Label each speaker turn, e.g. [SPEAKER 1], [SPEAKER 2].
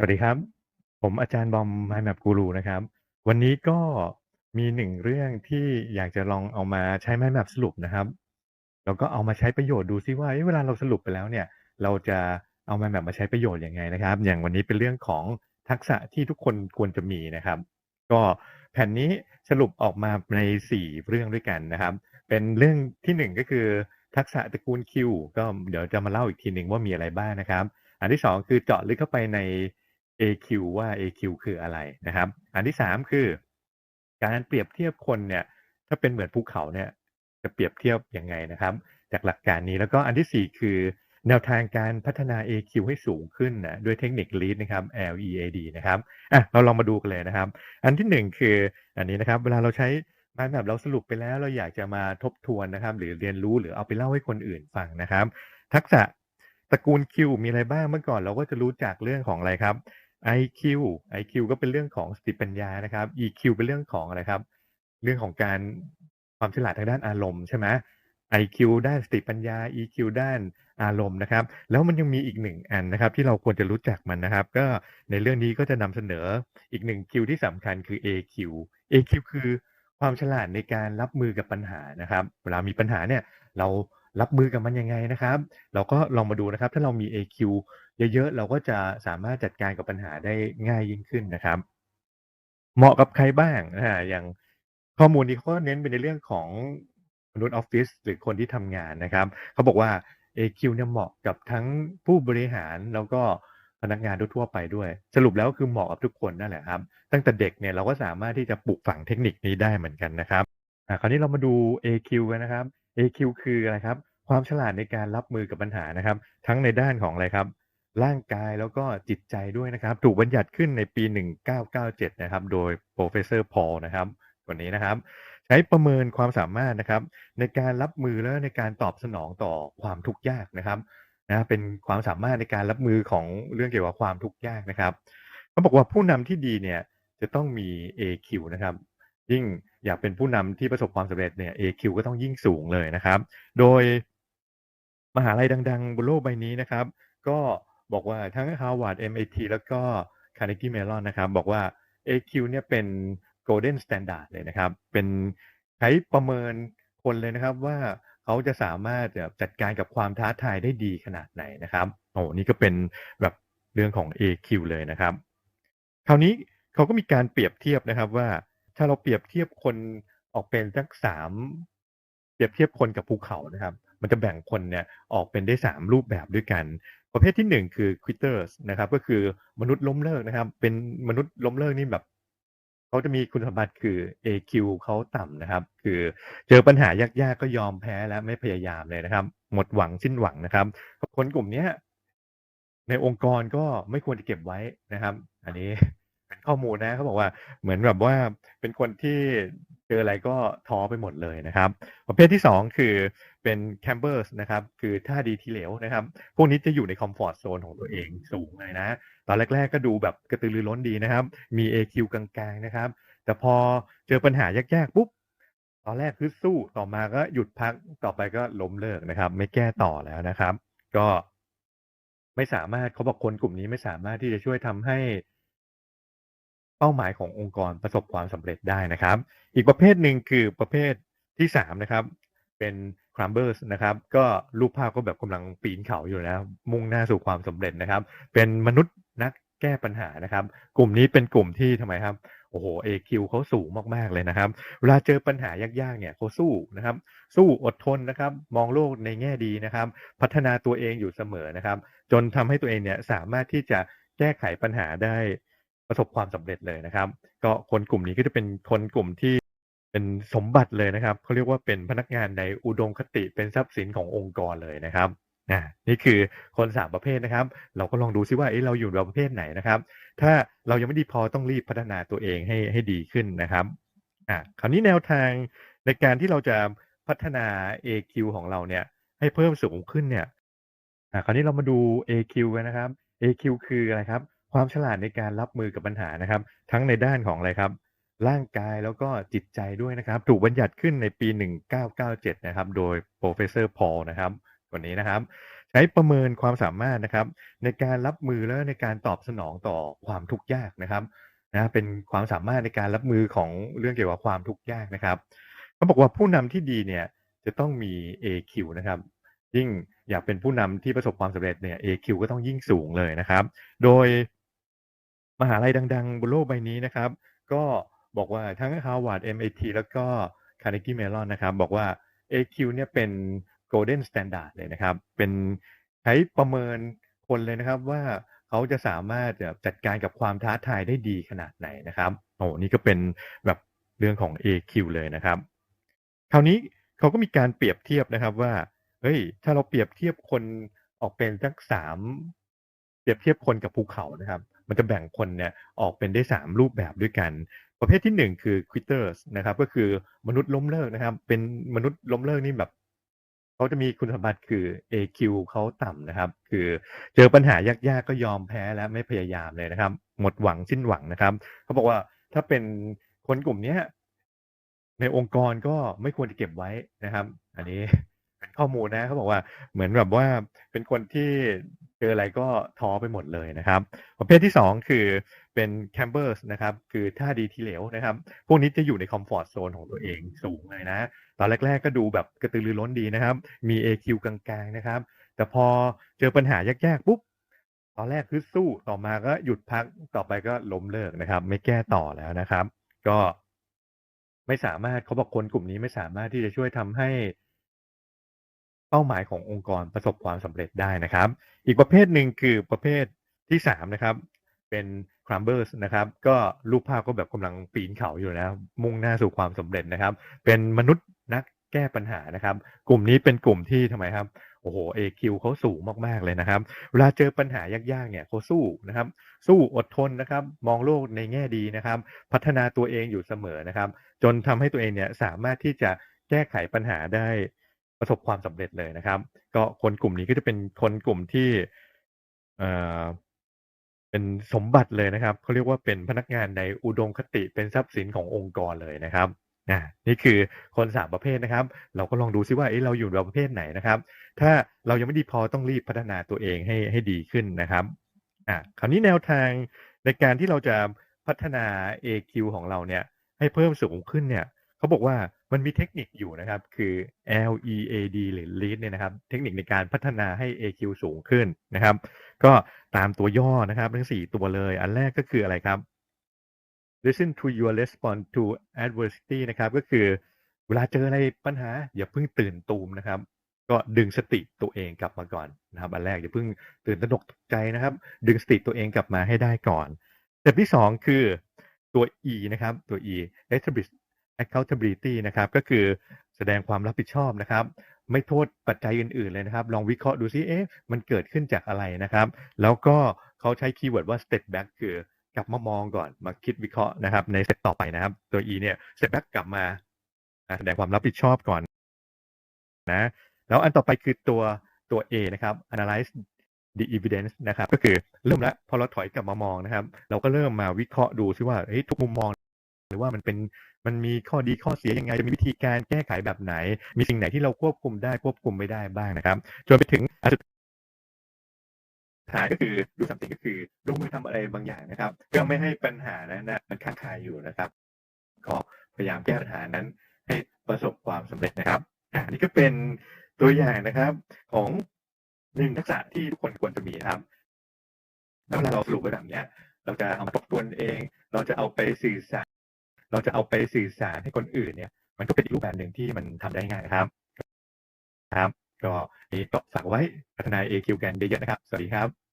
[SPEAKER 1] สวัสดีครับ ผมอาจารย์บอม Mind Map Guru นะครับ วันนี้ก็มีหนึ่งเรื่องที่อยากจะลองเอามาใช้ Mind Map สรุปนะครับ แล้วก็เอามาใช้ประโยชน์ดูซิว่าเวลาเราสรุปไปแล้วเนี่ย เราจะเอา Mind Map มาใช้ประโยชน์ยังไงนะครับ อย่างวันนี้เป็นเรื่องของทักษะที่ทุกคนควรจะมีนะครับ ก็แผ่นนี้สรุปออกมาใน4เรื่องด้วยกันนะครับ เป็นเรื่องที่1ก็คือทักษะตระกูล Q ก็เดี๋ยวจะมาเล่าอีกทีหนึ่งว่ามีอะไรบ้างนะครับ อันที่2คือเจาะลึกเข้าไปใน AQ ว่า AQ คืออะไรนะครับ อันที่3คือ การเปรียบเทียบคนเนี่ย ถ้าเป็นเหมือนภูเขาเนี่ย จะเปรียบเทียบยังไงนะครับ จากหลักการนี้แล้วก็อันที่4คือ แนวทางการพัฒนา AQ ให้สูงขึ้นนะด้วยเทคนิค LEAD นะครับ LEAD นะครับอะเราลองมาดูกันเลยนะครับ อันที่1คืออันนี้นะครับ เวลาเราใช้ Mind Map เราสรุปไปแล้วเราอยากจะมาทบทวนนะครับ หรือเรียนรู้หรือเอาไปเล่าให้คนอื่นฟังนะครับ ทักษะตระกูล Q มีอะไรบ้างเมื่อก่อนเราก็จะรู้จักเรื่องของอะไรครับ IQ IQ ก็เป็นเรื่องของสติปัญญานะครับ EQ เป็นเรื่องของอะไรครับ เรื่องของการความฉลาดทางด้านอารมณ์ใช่ไหม IQ ด้านสติปัญญา EQ ด้านอารมณ์นะครับ แล้วมันยังมีอีกหนึ่งอันนะครับ ที่เราควรจะรู้จักมันนะครับ ก็ในเรื่องนี้ก็จะนำเสนออีกหนึ่ง Q ที่สำคัญคือ AQ AQ คือความฉลาดในการรับมือกับปัญหานะครับ เวลามีปัญหาเนี่ย เรา รับมือกับมันยังไงนะครับ เราก็ลองมาดูนะครับ ถ้าเรามี AQ เยอะๆ เราก็จะสามารถจัดการกับปัญหาได้ง่ายยิ่งขึ้นนะครับ เหมาะกับใครบ้างอาอย่างข้อมูลนี้เขาเน้นไปในเรื่องของมนุษย์ออฟฟิศหรือคนที่ทำงานนะครับ เขาบอกว่า AQ เนี่ยเหมาะกับทั้งผู้บริหารแล้วก็พนักงานทั่วๆไปด้วย สรุปแล้วคือเหมาะกับทุกคนนั่นแหละครับ ตั้งแต่เด็กเนี่ยเราก็สามารถที่จะปลูกฝังเทคนิคนี้ได้เหมือนกันนะครับคราวนี้เรามาดู AQ กันนะครับ AQ คืออะไรครับ ความฉลาดในการรับมือกับปัญหานะครับ ทั้งในด้านของอะไรครับ ร่างกายแล้วก็จิตใจด้วยนะครับ ถูกบัญญัติขึ้นในปี 1997 นะครับ โดย Professor Paul นะครับคนนี้นะครับ ใช้ประเมินความสามารถนะครับ ในการรับมือและในการตอบสนองต่อความทุกข์ยากนะครับนะเป็นความสามารถในการรับมือของเรื่องเกี่ยวกับความทุกข์ยากนะครับเขาบอกว่าผู้นำที่ดีเนี่ยจะต้องมี AQ นะครับ ยิ่ง อยากเป็นผู้นำที่ประสบความสำเร็จเนี่ย AQ ก็ต้องยิ่งสูงเลยนะครับ โดยมหาลัยดัง ๆ บนโลกใบนี้นะครับ ก็บอกว่าทั้ง Harvard MIT แล้วก็ Carnegie Mellon นะครับ บอกว่า AQ เนี่ยเป็น Golden Standard เลยนะครับ เป็นใช้ประเมินคนเลยนะครับว่าเขาจะสามารถจัดการกับความท้าทายได้ดีขนาดไหนนะครับโอ้นี่ก็เป็นแบบเรื่องของ AQ เลยนะครับ คราวนี้เขาก็มีการเปรียบเทียบนะครับว่า ถ้าเราเปรียบเทียบคนออกเป็นสักสามเปรียบเทียบคนกับภูเขานะครับ มันจะแบ่งคนเนี่ยออกเป็นได้สามรูปแบบด้วยกัน ประเภทที่หนึ่งคือ quitters นะครับ ก็คือมนุษย์ล้มเลิกนะครับ เป็นมนุษย์ล้มเลิกนี่แบบเขาจะมีคุณสมบัติคือ AQ เขาต่ำนะครับ คือเจอปัญหายากๆก็ยอมแพ้แล้วไม่พยายามเลยนะครับ หมดหวังสิ้นหวังนะครับ คนกลุ่มนี้ในองค์กรก็ไม่ควรจะเก็บไว้นะครับ อันนี้เข้อมูลนะเขาบอกว่าเหมือนแบบว่าเป็นคนที่เจออะไรก็ท้อไปหมดเลยนะครับ ประเภทที่สองคือเป็น campers นะครับคือท่าดีทีเหลวนะครับ พวกนี้จะอยู่ในคอมฟอร์ z โซนของตัวเองสูงเลยนะ ตอนแรก ๆ ก็ดูแบบกระตือรือร้นดีนะครับ มี AQ กลางๆนะครับ แต่พอเจอปัญหายากๆปุ๊บตอนแรกคือสู้ต่อมาก็หยุดพักต่อไปก็ล้มเลิกนะครับ ไม่แก้ต่อแล้วนะครับ ก็ไม่สามารถเขาบอกคนกลุ่มนี้ไม่สามารถที่จะช่วยทำให้ เป้าหมายขององค์กรประสบความสำเร็จได้นะครับ อีกประเภทหนึ่งคือประเภทที่สามนะครับเป็น climbers นะครับ ก็รูปภาพก็แบบกำลังปีนเขาอยู่แล้วมุ่งหน้าสู่ความสำเร็จนะครับ เป็นมนุษย์นักแก้ปัญหานะครับ กลุ่มนี้เป็นกลุ่มที่ทำไมครับโอ้โห AQ เขาสูงมากๆเลยนะครับ เวลาเจอปัญหายากๆเนี่ยเขาสู้นะครับ สู้อดทนนะครับ มองโลกในแง่ดีนะครับ พัฒนาตัวเองอยู่เสมอนะครับ จนทำให้ตัวเองเนี่ยสามารถที่จะแก้ไขปัญหาได้ ประสบความสำเร็จเลยนะครับ ก็คนกลุ่มนี้ก็จะเป็นคนกลุ่มที่เป็นสมบัติเลยนะครับเขาเรียกว่าเป็นพนักงานในอุดมคติเป็นทรัพย์สินขององค์กรเลยนะครับอ่านี่คือคนสามประเภทนะครับ เราก็ลองดูซิว่าเอ้เราอยู่ในประเภทไหนนะครับ ถ้าเรายังไม่ดีพอต้องรีบพัฒนาตัวเองให้ให้ดีขึ้นนะครับอ่าคราวนี้แนวทางในการที่เราจะพัฒนา AQ ของเราเนี่ย ให้เพิ่มสูงขึ้นเนี่ยอ่าคราวนี้เรามาดู AQ กันนะครับ AQ คืออะไรครับ ความฉลาดในการรับมือกับปัญหานะครับ ทั้งในด้านของอะไรครับ ร่างกายแล้วก็จิตใจด้วยนะครับ ถูกบัญญัติขึ้นในปี 1997 นะครับ โดย Professor Paul นะครับคนนี้นะครับ ใช้ประเมินความสามารถนะครับ ในการรับมือและในการตอบสนองต่อความทุกข์ยากนะครับนะเป็นความสามารถในการรับมือของเรื่องเกี่ยวกับความทุกข์ยากนะครับเขาบอกว่าผู้นำที่ดีเนี่ยจะต้องมี AQ นะครับ ยิ่งอยากเป็นผู้นำที่ประสบความสำเร็จเนี่ย AQ ก็ต้องยิ่งสูงเลยนะครับ โดย มหาลัยดัง ๆ บนโลกใบนี้นะครับ ก็บอกว่าทั้ง Harvard MIT แล้วก็ Carnegie Mellon นะครับ บอกว่า AQ เนี่ยเป็น golden standard เลยนะครับ เป็นใช้ประเมินคนเลยนะครับว่าเขาจะสามารถจัดการกับความท้าทายได้ดีขนาดไหนนะครับโอ้นี่ก็เป็นแบบเรื่องของ AQ เลยนะครับ คราวนี้เขาก็มีการเปรียบเทียบนะครับว่าเฮ้ยถ้าเราเปรียบเทียบคนออกเป็นสักสามเปรียบเทียบคนกับภูเขานะครับ มันจะแบ่งคนเนี่ยออกเป็นได้สามรูปแบบด้วยกัน ประเภทที่หนึ่งคือ quitters นะครับ ก็คือมนุษย์ล้มเลิกนะครับ เป็นมนุษย์ล้มเลิกนี่แบบเขาจะมีคุณสมบัติคือ AQ เขาต่ำนะครับ คือเจอปัญหายากๆก็ยอมแพ้และไม่พยายามเลยนะครับ หมดหวังสิ้นหวังนะครับเขาบอกว่าถ้าเป็นคนกลุ่มเนี้ในองค์กรก็ไม่ควรจะเก็บไว้นะครับ อันนี้ ข้อมูลนะเขาบอกว่าเหมือนแบบว่าเป็นคนที่เจออะไรก็ท้อไปหมดเลยนะครับ ประเภทที่สองคือเป็นแคมเบอร์สนะครับ คือท่าดีทีเหลวนะครับ พวกนี้จะอยู่ในคอมฟอร์ z โซนของตัวเองสูงเลยนะ ตอนแรก ๆ ก็ดูแบบกระตือรือร้นดีนะครับ มี AQ กลางๆนะครับ แต่พอเจอปัญหายากๆปุ๊บตอนแรกคือสู้ต่อมาก็หยุดพักต่อไปก็ล้มเลิกนะครับ ไม่แก้ต่อแล้วนะครับ ก็ไม่สามารถเขาบอกคนกลุ่มนี้ไม่สามารถที่จะช่วยทำให้ เป้าหมายขององค์กรประสบความสำเร็จได้นะครับ อีกประเภทหนึ่งคือประเภทที่สามนะครับ เป็น climbers นะครับ ก็รูปภาพก็แบบกำลังปีนเขาอยู่นะ มุ่งหน้าสู่ความสำเร็จนะครับ เป็นมนุษย์นักแก้ปัญหานะครับ กลุ่มนี้เป็นกลุ่มที่ทำไมครับโอ้โห AQ เขาสูงมากๆเลยนะครับ เวลาเจอปัญหายากๆเนี่ยเขาสู้นะครับ สู้อดทนนะครับ มองโลกในแง่ดีนะครับ พัฒนาตัวเองอยู่เสมอนะครับ จนทำให้ตัวเองเนี่ยสามารถที่จะแก้ไขปัญหาได้ ประสบความสำเร็จเลยนะครับ ก็คนกลุ่มนี้ก็จะเป็นคนกลุ่มที่เอ่อเป็นสมบัติเลยนะครับเขาเรียกว่าเป็นพนักงานในอุดมคติเป็นทรัพย์สินขององค์กรเลยนะครับนี่คือคนสามประเภทนะครับ เราก็ลองดูซิว่าเอ๊ะเราอยู่ในประเภทไหนนะครับ ถ้าเรายังไม่ดีพอต้องรีบพัฒนาตัวเองให้ให้ดีขึ้นนะครับอ่าคราวนี้แนวทางในการที่เราจะพัฒนา AQ ของเราเนี่ย ให้เพิ่มสูงขึ้นเนี่ยเขาบอกว่า มันมีเทคนิคอยู่นะครับ คือ LEAD หรือ LEAD เนี่ยนะครับ เทคนิคในการพัฒนาให้ AQ สูงขึ้นนะครับ ก็ตามตัวย่อนะครับ ทั้งสี่ตัวเลย อันแรกก็คืออะไรครับ listen to your response to adversity นะครับ ก็คือเวลาเจออะไรปัญหา อย่าเพิ่งตื่นตูมนะครับ ก็ดึงสติตัวเองกลับมาก่อนนะครับ อันแรกอย่าเพิ่งตื่นตระหนกตกใจนะครับ ดึงสติตัวเองกลับมาให้ได้ก่อนสเต็ปที่สองคือตัว E นะครับ ตัว E establish accountability นะครับ ก็คือแสดงความรับผิดชอบนะครับ ไม่โทษปัจจัยอื่นๆเลยนะครับ ลองวิเคราะห์ดูซิเอ๊ะมันเกิดขึ้นจากอะไรนะครับ แล้วก็เขาใช้คีย์เวิร์ดว่า step back คือกลับมามองก่อนมาคิดวิเคราะห์นะครับ ในสเต็ปต่อไปนะครับ ตัว E เนี่ย step back กลับมาแสดงความรับผิดชอบก่อนนะแล้วอันต่อไปคือตัวตัว A นะครับ analyze the evidence นะครับ ก็คือเริ่มแล้วพอเราถอยกลับมามองนะครับ เราก็เริ่มมาวิเคราะห์ดูซิว่าเฮ้ยทุกมุมมอง หรือว่ามันเป็นมันมีข้อดีข้อเสียยังไงจะมีวิธีการแก้ไขแบบไหน มีสิ่งไหนที่เราควบคุมได้ควบคุมไม่ได้บ้างนะครับจนไปถึงอันสุดท้ายก็คือดูสัมติก็คือลงมือทำอะไรบางอย่างนะครับ เพื่อไม่ให้ปัญหานั้นนะมันค้างคาอยู่นะครับ ก็พยายามแก้ปัญหานั้น ให้ประสบความสำเร็จนะครับอันนี้ก็เป็นตัวอย่างนะครับ ของหนึ่งทักษะที่ทุกคนควรจะมีครับแล้วเวลาเราสรุปไว้แบบเนี้ยเราจะเอามาทบทวนเอง เราจะเอาไปสื่อสาร เราจะเอาไปสื่อสารให้คนอื่นเนี่ย มันก็เป็นอีกรูปแบบหนึ่งที่มันทำได้ง่ายนะครับ ครับ ก็นี่ก็ฝากไว้พัฒนา AQ กันเยอะๆนะครับ สวัสดีครับ